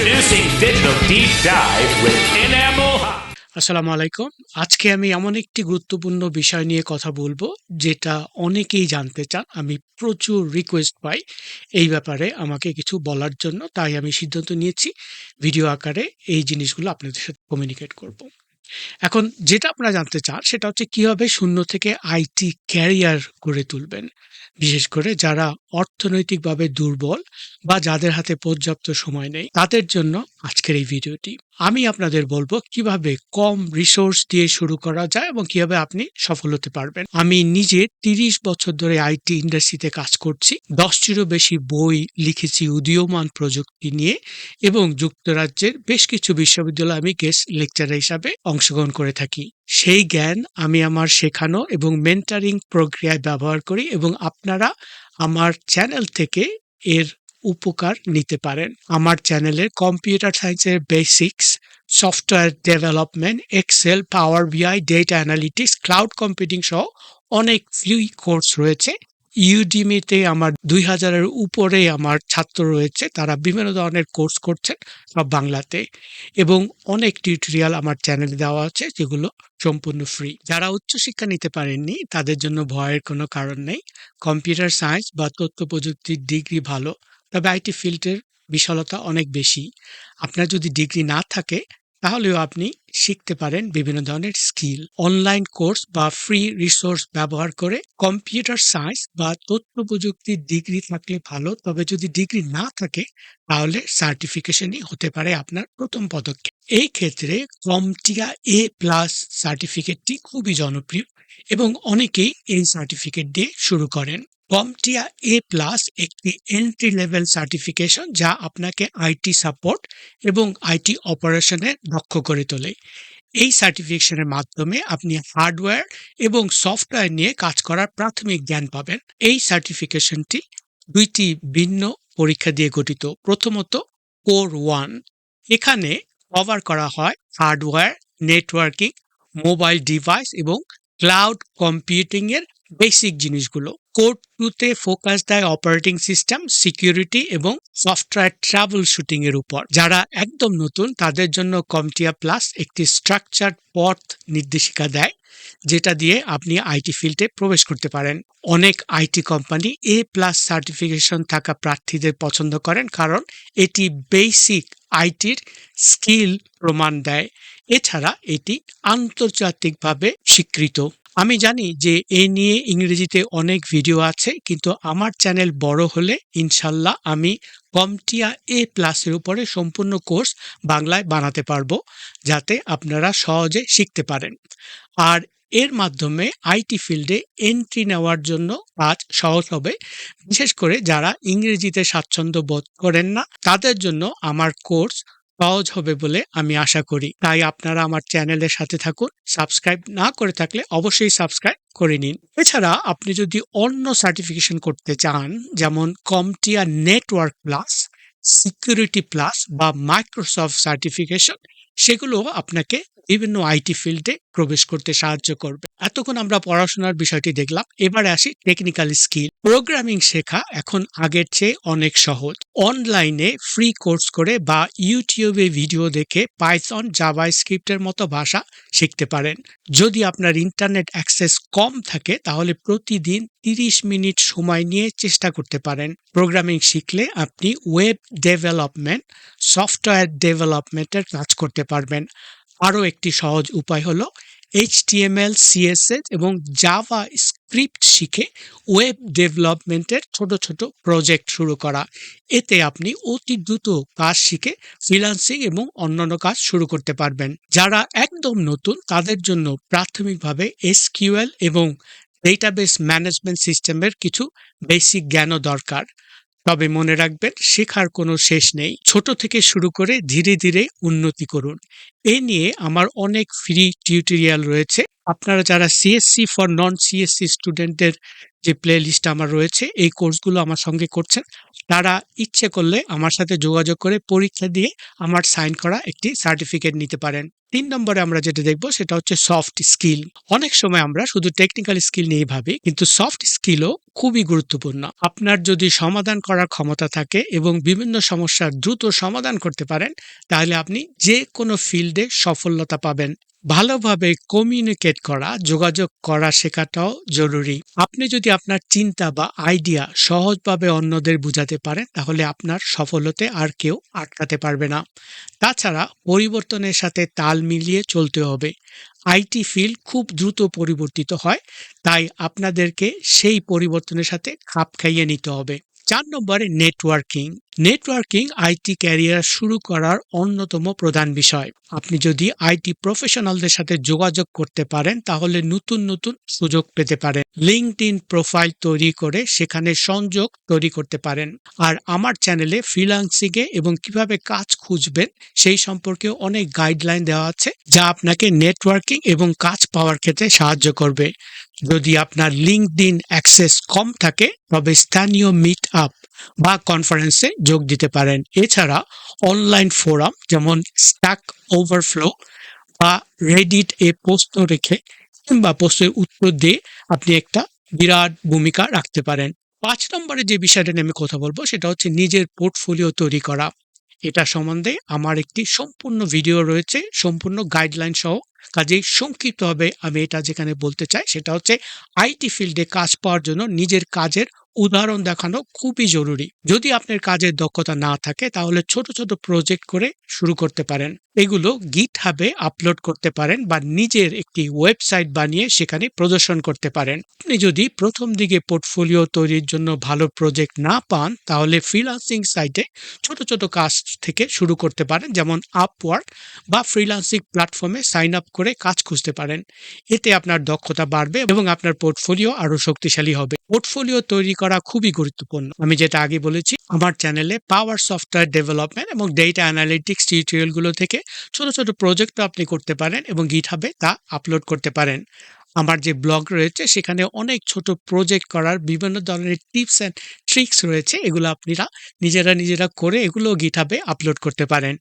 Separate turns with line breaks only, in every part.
Introducing Digital Deep Dive with Enamel
আসসালামু আলাইকুম। আজকে আমি এমন একটি গুরুত্বপূর্ণ বিষয় নিয়ে কথা বলব, যেটা অনেকেই জানতে চান। আমি প্রচুর রিকোয়েস্ট পাই এই ব্যাপারে আমাকে কিছু বলার জন্য, তাই আমি সিদ্ধান্ত নিয়েছি ভিডিও আকারে এই জিনিসগুলো আপনাদের সাথে কমিউনিকেট করব। এখন যেটা আপনারা জানতে চান, সেটা হচ্ছে কীভাবে শূন্য থেকে আইটি ক্যারিয়ার গড়ে তুলবেন। বিশেষ করে যারা অর্থনৈতিকভাবে দুর্বল বা যাদের হাতে পর্যাপ্ত সময় নেই, তাদের জন্য আজকের এই ভিডিওটি। আমি আপনাদের বলব কীভাবে কম রিসোর্স দিয়ে শুরু করা যায় এবং কীভাবে আপনি সফল হতে পারবেন। আমি নিজে তিরিশ বছর ধরে আইটি ইন্ডাস্ট্রিতে কাজ করছি। দশটিরও বেশি বই লিখেছি উদীয়মান প্রযুক্তি নিয়ে এবং যুক্তরাজ্যের বেশ কিছু বিশ্ববিদ্যালয়ে আমি গেস্ট লেকচার হিসাবে অংশগ্রহণ করে থাকি। সেই জ্ঞান আমি আমার শেখানো এবং মেন্টারিং প্রক্রিয়ায় ব্যবহার করি এবং আপনারা আমার চ্যানেল থেকে এর উপকার নিতে পারেন। আমার চ্যানেলে কম্পিউটার সায়েন্সের basics software development Excel power BI data analytics cloud computing সহ অনেক ফ্রি কোর্স রয়েছে। ইউডিমিতে আমার দুই হাজারের উপরে আমার ছাত্র রয়েছে। তারা বিভিন্ন ধরনের কোর্স করছেন সব বাংলাতে এবং অনেক টিউটোরিয়াল আমার চ্যানেলে দেওয়া আছে যেগুলো সম্পূর্ণ ফ্রি। যারা উচ্চশিক্ষা নিতে পারেননি, তাদের জন্য ভয়ের কোনো কারণ নেই। কম্পিউটার সায়েন্স বা তথ্য প্রযুক্তির ডিগ্রি ভালো, তবে আইটি ফিল্ডের বিশালতা অনেক বেশি। আপনার যদি ডিগ্রি না থাকে তাহলেও আপনি শিখতে পারেন বিভিন্ন ধরনের স্কিল, অনলাইন কোর্স বা ফ্রি রিসোর্স ব্যবহার করে কম্পিউটার সায়েন্স বা তথ্য প্রযুক্তির ডিগ্রি থাকলে ভালো, তবে যদি ডিগ্রি না থাকে, তাহলে সার্টিফিকেশনই হতে পারে আপনার প্রথম পদক্ষেপ। এই ক্ষেত্রে কমটিয়া এ প্লাস সার্টিফিকেটটি খুবই জনপ্রিয় এবং অনেকেই এই সার্টিফিকেট দিয়ে শুরু করেন। কমটিয়া এ প্লাস একটি এন্ট্রি লেভেল সার্টিফিকেশন যা আপনাকে আইটি সাপোর্ট এবং আইটি অপারেশনে দক্ষ করে তোলে। এই সার্টিফিকেশনের মাধ্যমে আপনি হার্ডওয়্যার এবং সফটওয়্যার নিয়ে কাজ করার প্রাথমিক জ্ঞান পাবেন। এই সার্টিফিকেশনটি দুইটি ভিন্ন পরীক্ষা দিয়ে গঠিত। প্রথমত কোর ওয়ান এখানে কভার করা হয় হার্ডওয়্যার নেটওয়ার্কিং মোবাইল ডিভাইস এবং ক্লাউড কম্পিউটিং এর বেসিক জিনিসগুলো। কোড টুতে ফোকাস দেয় অপারেটিং সিস্টেম সিকিউরিটি এবং সফটওয়্যার ট্রাভেল শুটিং এর উপর। যারা একদম নতুন, তাদের জন্য কমটিয়া প্লাস একটি স্ট্রাকচার পথ নির্দেশিকা দেয়, যেটা দিয়ে আপনি আইটি ফিল্ডে প্রবেশ করতে পারেন। অনেক IT company A plus certification থাকা প্রার্থীদের পছন্দ করেন, কারণ এটি বেসিক আইটির স্কিল প্রমাণ দেয়। এছাড়া এটি আন্তর্জাতিকভাবে স্বীকৃত। আমি জানি যে এ নিয়ে ইংরেজিতে অনেক ভিডিও আছে, কিন্তু আমার চ্যানেল বড় হলে ইনশাল্লাহ আমি কমটিয়া এ প্লাসের উপরে সম্পূর্ণ কোর্স বাংলায় বানাতে পারব, যাতে আপনারা সহজে শিখতে পারেন। আর এর মাধ্যমে আইটি ফিল্ডে এন্ট্রি নেওয়ার জন্য কাজ সহজ হবে। বিশেষ করে যারা ইংরেজিতে স্বাচ্ছন্দ্য বোধ করেন না, তাদের জন্য আমার কোর্স সহজ হবে বলে আমি আশা করি। তাই আপনারা আমার চ্যানেলের সাথে থাকুন। সাবস্ক্রাইব না করে থাকলে অবশ্যই সাবস্ক্রাইব করে নিন। এছাড়া আপনি যদি অন্য সার্টিফিকেশন করতে চান, যেমন CompTIA network plus security plus বা মাইক্রোসফট সার্টিফিকেশন সেগুলো আপনাকে বিভিন্ন আইটি ফিল্ডে প্রবেশ করতে সাহায্য করবে। এতক্ষণ আমরা পড়াশোনার বিষয়টি দেখলাম। এবারে আসি টেকনিক্যাল স্কিল প্রোগ্রামিং শেখা এখন আগের চেয়ে অনেক সহজ। অনলাইনে ফ্রি কোর্স করে বা ইউটিউবে ভিডিও দেখে পাইথন জাভা স্ক্রিপ্টের মতো ভাষা শিখতে পারেন। যদি আপনার ইন্টারনেট অ্যাক্সেস কম থাকে, তাহলে প্রতিদিন তিরিশ মিনিট সময় নিয়ে চেষ্টা করতে পারেন। প্রোগ্রামিং শিখলে আপনি ওয়েব ডেভেলপমেন্ট সফটওয়্যার ডেভেলপমেন্টের কাজ করতে পারবেন। আরও একটি সহজ উপায় হলো এইচটিএমএল সিএসএস এবং জাভা স্ক্রিপ্ট শিখে ওয়েব ডেভেলপমেন্টের ছোট ছোট প্রজেক্ট শুরু করা। এতে আপনি অতি দ্রুত কাজ শিখে ফ্রিলান্সিং এবং অন্যান্য কাজ শুরু করতে পারবেন। যারা একদম নতুন, তাদের জন্য প্রাথমিকভাবে এসকিউএল এবং ডেটাবেস ম্যানেজমেন্ট সিস্টেমের কিছু বেসিক জ্ঞানও দরকার। তবে মনে রাখবেন, শেখার কোনো শেষ নেই। ছোট থেকে শুরু করে ধীরে ধীরে উন্নতি করুন। এ নিয়ে আমার অনেক ফ্রি টিউটোরিয়াল রয়েছে। আপনারা যারা সিএসসি ফর নন সিএসসি স্টুডেন্টদের যে প্লে লিস্ট আমার রয়েছে, এই কোর্সগুলো আমার সঙ্গে করছেন, তারা ইচ্ছে করলে আমার সাথে যোগাযোগ করে পরীক্ষা দিয়ে আমার সাইন করা একটি সার্টিফিকেট নিতে পারেন। তিন নম্বরে আমরা যেটা দেখব সেটা হচ্ছে সফট স্কিল অনেক সময় আমরা শুধু টেকনিক্যাল স্কিল নিয়ে ভাবি, কিন্তু সফট স্কিলও খুবই গুরুত্বপূর্ণ। আপনার যদি সমাধান করার ক্ষমতা থাকে এবং বিভিন্ন সমস্যার দ্রুত সমাধান করতে পারেন, তাহলে আপনি যে কোনো ফিল্ডে সফলতা পাবেন। ভালোভাবে কমিউনিকেট করা, যোগাযোগ করা শেখাটাও জরুরি। আপনি যদি আপনার চিন্তা বা আইডিয়া সহজভাবে অন্যদের বুঝাতে পারেন, তাহলে আপনার সফলতে আর কেউ আটকাতে পারবে না। তাছাড়া পরিবর্তনের সাথে তাল মিলিয়ে চলতে হবে। আইটি ফিল্ড খুব দ্রুত পরিবর্তিত হয়, তাই আপনাদেরকে সেই পরিবর্তনের সাথে খাপ খাইয়ে নিতে হবে। চার নম্বরে নেটওয়ার্কিং নেটওয়ার্কিং আইটি ক্যারিয়ার শুরু করার অন্যতম প্রধান বিষয়। আপনি যদি আইটি প্রফেশনালদের সাথে যোগাযোগ করতে পারেন, তাহলে নতুন নতুন সুযোগ পেতে পারেন। লিঙ্কড ইন প্রোফাইল তৈরি করে সেখানে সংযোগ তৈরি করতে পারেন। আর আমার চ্যানেলে ফ্রিলান্সিংয়ে এবং কীভাবে কাজ খুঁজবেন, সেই সম্পর্কে অনেক গাইডলাইন দেওয়া আছে, যা আপনাকে নেটওয়ার্কিং এবং কাজ পাওয়ার ক্ষেত্রে সাহায্য করবে। যদি আপনার লিঙ্কড অ্যাক্সেস কম থাকে, তবে স্থানীয় মিট আপ বা কনফারেন্সে যোগ দিতে পারেন। এছাড়া অনলাইন ফোরাম যেমন স্ট্যাক ওভারফ্লো বা রেডিট এ প্রশ্ন রেখে কিংবা প্রশ্নের উত্তর দিয়ে আপনি একটা বিরাট ভূমিকা রাখতে পারেন। পাঁচ নম্বরে যে বিষয়টা নিয়ে আমি কথা বলব, সেটা হচ্ছে নিজের পোর্টফোলিও তৈরি করা। এটা সম্বন্ধে আমার একটি সম্পূর্ণ ভিডিও রয়েছে, সম্পূর্ণ গাইডলাইন সহ। কাজেই সংক্ষিপ্তভাবে আমি এটা যেখানে বলতে চাই, সেটা হচ্ছে আইটি ফিল্ডে কাজ পাওয়ার জন্য নিজের কাজের উদাহরণ দেখানো খুবই জরুরি। যদি আপনার কাজের দক্ষতা না থাকে, তাহলে ছোট ছোট প্রজেক্ট করে শুরু করতে পারেন। এগুলো গিট হাবে আপলোড করতে পারেন বা নিজের একটি ওয়েবসাইট বানিয়ে সেখানে প্রদর্শন করতে পারেন। আপনি যদি প্রথম দিকে পোর্টফোলিও তৈরির জন্য ভালো প্রজেক্ট না পান, তাহলে ফ্রিলান্সিং সাইটে ছোট ছোট কাজ থেকে শুরু করতে পারেন, যেমন আপওয়ার্ক বা ফ্রিলান্সিং প্ল্যাটফর্মে সাইন আপ করে কাজ খুঁজতে পারেন। এতে আপনার দক্ষতা বাড়বে এবং আপনার পোর্টফোলিও আরও শক্তিশালী হবে। পোর্টফোলিও তৈরি করা খুবই গুরুত্বপূর্ণ। আমি যেটা আগে বলেছি, আমার চ্যানেলে পাওয়ার সফটওয়্যার ডেভেলপমেন্ট এবং ডেটা অ্যানালিটিক্স টিউটোরিয়ালগুলো থেকে ছোট ছোট প্রজেক্ট আপনি করতে পারেন এবং গিট হাবে তা আপলোড করতে পারেন। আমার যে ব্লগ রয়েছে, সেখানে অনেক ছোট প্রজেক্ট করার বিভিন্ন ধরনের টিপস অ্যান্ড ট্রিক্স রয়েছে। এগুলো আপনারা নিজেরা নিজেরা করে এগুলো গিটহাবে আপলোড করতে পারেন।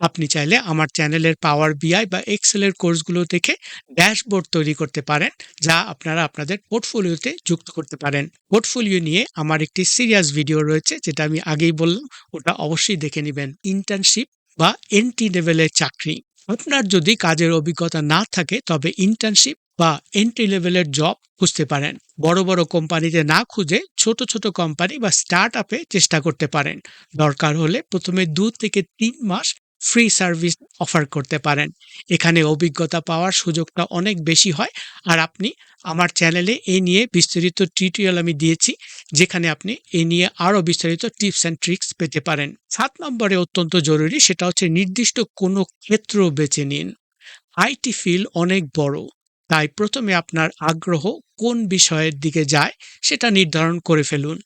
আপনি চাইলে আমার চ্যানেলের পাওয়ার বিআই বা এক্সেলের কোর্সগুলো দেখে ড্যাশবোর্ড তৈরি করতে পারেন, যা আপনারা আপনাদের পোর্টফোলিওতে যুক্ত করতে পারেন। পোর্টফোলিও নিয়ে আমার একটি সিরিয়াস ভিডিও রয়েছে, যেটা আমি আগেই বললাম, ওটা অবশ্যই দেখে নেবেন। ইন্টার্নশিপ বা এন্ট্রি লেভেলের চাকরি। আপনার যদি কাজের অভিজ্ঞতা না থাকে, তবে ইন্টার্নশিপ বা এন্ট্রি লেভেলের জব খুঁজতে পারেন। বড় বড় কোম্পানিতে না খুঁজে ছোট ছোট কোম্পানি বা স্টার্ট আপে চেষ্টা করতে পারেন। দরকার হলে প্রথমে দু থেকে তিন মাস ফ্রি সার্ভিস অফার করতে পারেন। এখানে অভিজ্ঞতা পাওয়ার সুযোগটা অনেক বেশি হয়। আর আপনি আমার চ্যানেলে এ নিয়ে বিস্তারিত টিউটোরিয়াল আমি দিয়েছি, যেখানে আপনি এ নিয়ে আরও বিস্তারিত টিপস অ্যান্ড ট্রিক্স পেতে পারেন। সাত নম্বরে অত্যন্ত জরুরি সেটা হচ্ছে নির্দিষ্ট কোনো ক্ষেত্র বেছে নিন। আইটি ফিল্ড অনেক বড়। তাই প্রথমে আপনার আগ্রহ কোন বিষয়ের দিকে যায় সেটা নির্ধারণ করে ফেলুন।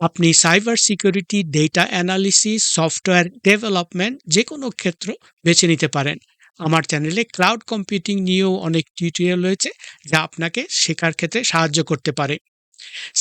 আপনি cyber security, data analysis, software development যে কোনো ক্ষেত্র বেছে নিতে পারেন। আমার চ্যানেলে ক্লাউড কম্পিউটিং নিয়েও অনেক টিউটোরিয়াল রয়েছে যা আপনাকে শেখার ক্ষেত্রে সাহায্য করতে পারে।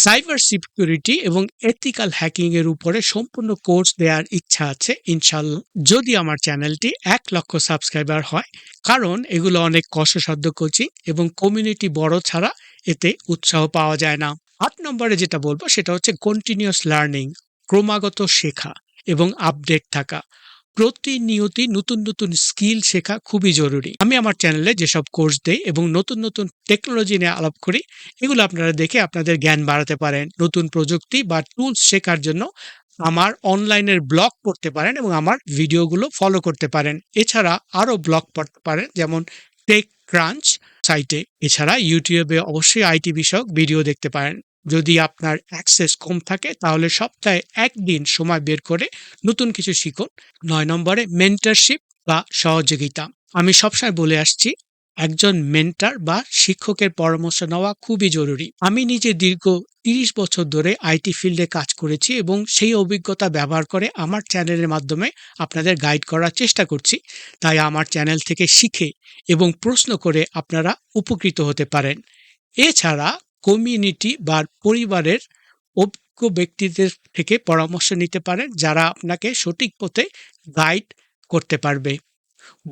সাইবার সিকিউরিটি এবং এথিক্যাল হ্যাকিং এর উপরে সম্পূর্ণ কোর্স দেওয়ার ইচ্ছা আছে ইনশাল্লাহ যদি আমার চ্যানেলটি এক লক্ষ সাবস্ক্রাইবার হয়, কারণ এগুলো অনেক কষ্টসাধ্য কোচিং এবং কমিউনিটি বড় ছাড়া এতে উৎসাহ পাওয়া যায় না। আট নম্বরে যেটা বলব, সেটা হচ্ছে কন্টিনিউয়াস লার্নিং ক্রমাগত শেখা এবং আপডেট থাকা। প্রতিনিয়তি নতুন নতুন স্কিল শেখা খুবই জরুরি। আমি আমার চ্যানেলে যেসব কোর্স দেই এবং নতুন নতুন টেকনোলজি নিয়ে আলাপ করি, এগুলো আপনারা দেখে আপনাদের জ্ঞান বাড়াতে পারেন। নতুন প্রযুক্তি বা টুলস শেখার জন্য আমার অনলাইনের ব্লগ পড়তে পারেন এবং আমার ভিডিওগুলো ফলো করতে পারেন। এছাড়া আরও ব্লগ পড়তে পারেন, যেমন টেক ক্রাঞ্চ সাইটে। এছাড়া ইউটিউবে অবশ্যই আইটি বিষয়ক ভিডিও দেখতে পারেন। যদি আপনার অ্যাক্সেস কম থাকে, তাহলে সপ্তাহে একদিন সময় বের করে নতুন কিছু শিখুন। নয় নম্বরে মেন্টারশিপ বা সহযোগিতা। আমি সবসময় বলে আসছি, একজন মেন্টার বা শিক্ষকের পরামর্শ নেওয়া খুবই জরুরি। আমি নিজে দীর্ঘ তিরিশ বছর ধরে আইটি ফিল্ডে কাজ করেছি এবং সেই অভিজ্ঞতা ব্যবহার করে আমার চ্যানেলের মাধ্যমে আপনাদের গাইড করার চেষ্টা করছি। তাই আমার চ্যানেল থেকে শিখে এবং প্রশ্ন করে আপনারা উপকৃত হতে পারেন। এছাড়া কমিউনিটি বা পরিবারের অভিজ্ঞ ব্যক্তিদের থেকে পরামর্শ নিতে পারেন, যারা আপনাকে সঠিক পথে গাইড করতে পারবে।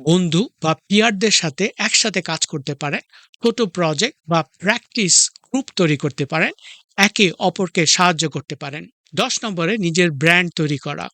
বন্ধু বা পিয়ারদের সাথে একসাথে কাজ করতে পারেন, ছোট প্রজেক্ট বা প্র্যাকটিস গ্রুপ তৈরি করতে পারেন, একে অপরকে সাহায্য করতে পারেন। দশ নম্বরে নিজের ব্র্যান্ড তৈরি করা।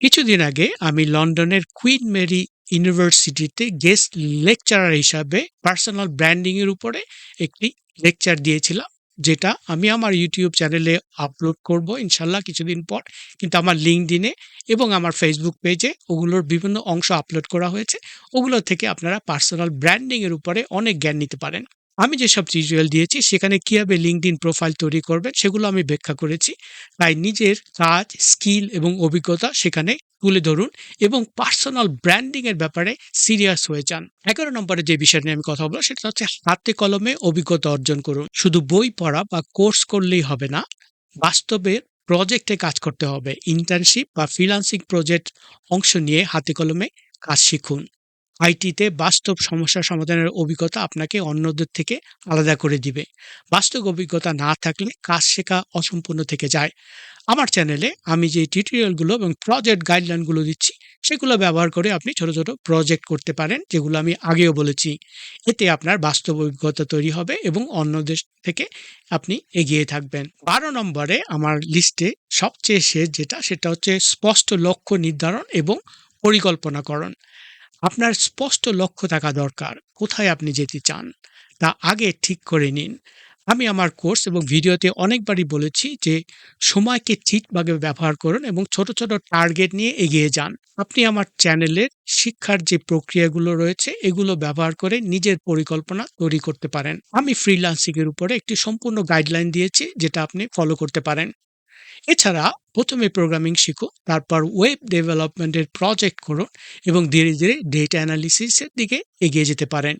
কিছুদিন আগে আমি লন্ডনের কুইন মেরি ইউনিভার্সিটিতে গেস্ট লেকচারার হিসাবে পার্সোনাল ব্র্যান্ডিংয়ের উপরে একটি লেকচার দিয়েছিলাম, যেটা আমি আমার ইউটিউব চ্যানেলে আপলোড করব ইনশাল্লাহ কিছুদিন পর। কিন্তু আমার লিঙ্কডিনে এবং আমার ফেসবুক পেজে ওগুলোর বিভিন্ন অংশ আপলোড করা হয়েছে। ওগুলো থেকে আপনারা পার্সোনাল ব্র্যান্ডিং এর উপরে অনেক জ্ঞান নিতে পারেন। আমি যেসব টিউটোরিয়াল দিয়েছি, সেখানে কীভাবে লিঙ্কডিন প্রোফাইল তৈরি করবেন, সেগুলো আমি ব্যাখ্যা করেছি। তাই নিজের কাজ স্কিল এবং অভিজ্ঞতা সেখানে তুলে ধরুন এবং পার্সোনাল ব্র্যান্ডিংয়ের ব্যাপারে সিরিয়াস হয়ে যান। এগারো নম্বরে যে বিষয় নিয়ে আমি কথা বলব, সেটা হচ্ছে হাতে কলমে অভিজ্ঞতা অর্জন করুন। শুধু বই পড়া বা কোর্স করলেই হবে না, বাস্তবে প্রজেক্টে কাজ করতে হবে। ইন্টার্নশিপ বা ফ্রিলান্সিং প্রজেক্ট অংশ নিয়ে হাতে কলমে কাজ শিখুন। আইটিতে বাস্তব সমস্যা সমাধানের অভিজ্ঞতা আপনাকে অন্যদের থেকে আলাদা করে দিবে। বাস্তব অভিজ্ঞতা না থাকলে কাজ শেখা অসম্পূর্ণ থেকে যায়। আমার চ্যানেলে আমি যে টিউটোরিয়ালগুলো এবং প্রজেক্ট গাইডলাইনগুলো দিচ্ছি, সেগুলো ব্যবহার করে আপনি ছোট ছোট প্রজেক্ট করতে পারেন, যেগুলো আমি আগেও বলেছি। এতে আপনার বাস্তব অভিজ্ঞতা তৈরি হবে এবং অন্যদের থেকে আপনি এগিয়ে থাকবেন। বারো নম্বরে আমার লিস্টে সবচেয়ে শেষ যেটা, সেটা হচ্ছে স্পষ্ট লক্ষ্য নির্ধারণ এবং পরিকল্পনাকরণ। আপনার স্পষ্ট লক্ষ্য থাকা দরকার, কোথায় আপনি যেতে চান, তা আগে ঠিক করে নিন। আমি আমার কোর্স এবং ভিডিওতে অনেকবারই বলেছি যে, সময়কে ঠিকভাবে ব্যবহার করুন এবং ছোট ছোট টার্গেট নিয়ে এগিয়ে যান। আপনি আমার চ্যানেলের শিক্ষার যে প্রক্রিয়াগুলো রয়েছে, এগুলো ব্যবহার করে নিজের পরিকল্পনা তৈরি করতে পারেন। আমি ফ্রিল্যান্সিং এর উপরে একটি সম্পূর্ণ গাইডলাইন দিয়েছি, যেটা আপনি ফলো করতে পারেন। এছাড়া প্রথমে প্রোগ্রামিং শিখো, তারপর ওয়েব ডেভেলপমেন্টের প্রজেক্ট করুন এবং ধীরে ধীরে ডেটা অ্যানালিসিসের দিকে এগিয়ে যেতে পারেন।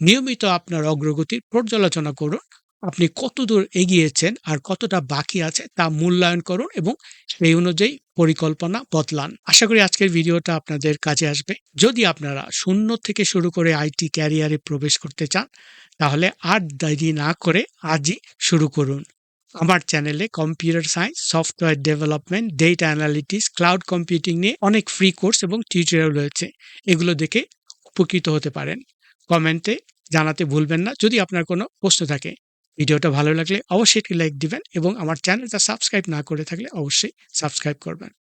নিয়মিত আপনার অগ্রগতির পর্যালোচনা করুন, আপনি কতদূর এগিয়েছেন আর কতটা বাকি আছে তা মূল্যায়ন করুন এবং সেই অনুযায়ী পরিকল্পনা বদলান। আশা করি আজকের ভিডিওটা আপনাদের কাজে আসবে। যদি আপনারা শূন্য থেকে শুরু করে আইটি ক্যারিয়ারে প্রবেশ করতে চান, তাহলে আর দেরি না করে আজই শুরু করুন। আমার চ্যানেলে computer science software development data analytics cloud computing নিয়ে অনেক ফ্রি কোর্স এবং টিউটোরিয়াল রয়েছে। এগুলো দেখে উপকৃত হতে পারেন। কমেন্টে জানাতে ভুলবেন না। যদি আপনার কোনো প্রশ্ন থাকে, ভিডিওটা ভালো লাগলে অবশ্যই একটি লাইক দিবেন এবং আমার চ্যানেলটা সাবস্ক্রাইব না করে থাকলে অবশ্যই সাবস্ক্রাইব করবেন।